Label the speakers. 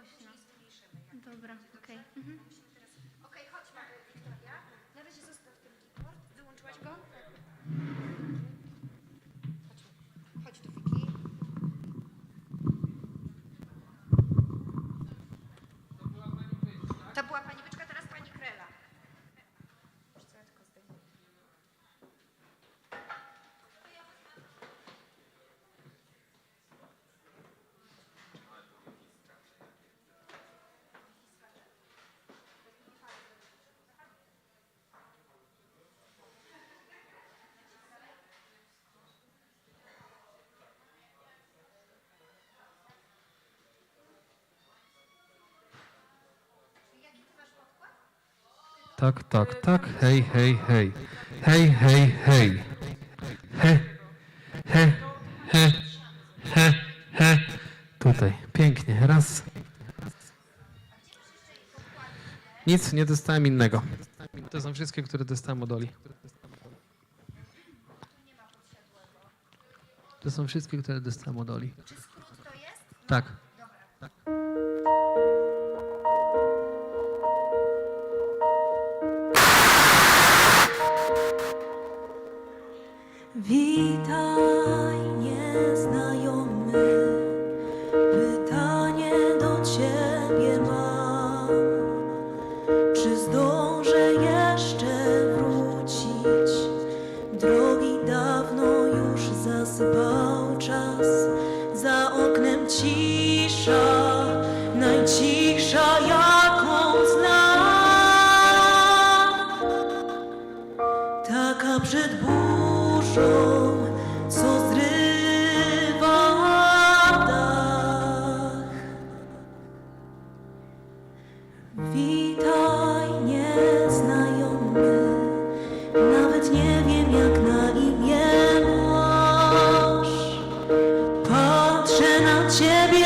Speaker 1: głośno. Dobra, okej. Mhm.
Speaker 2: Okej, chodź mamy Wiktoria. Na razie zostaw ten keyboard. Wyłączyłaś go? Chodź, chodź tu Wiki. To była pani
Speaker 3: Tak, tak, tak. Hej, hej, hej. Hej, hej, hej. He, he, he, he, he. Tutaj, pięknie. Raz. Nic, nie dostałem innego. To są wszystkie, które dostałem od Oli. To są wszystkie, które dostałem od Oli. Tak.
Speaker 4: Witaj nieznajomy, pytanie do ciebie mam. Czy zdążę jeszcze wrócić? Drogi dawno już zasypał czas, za oknem cisza, co zrywa dach. Witaj nieznajomy, nawet nie wiem jak na imię masz. Patrzę na ciebie.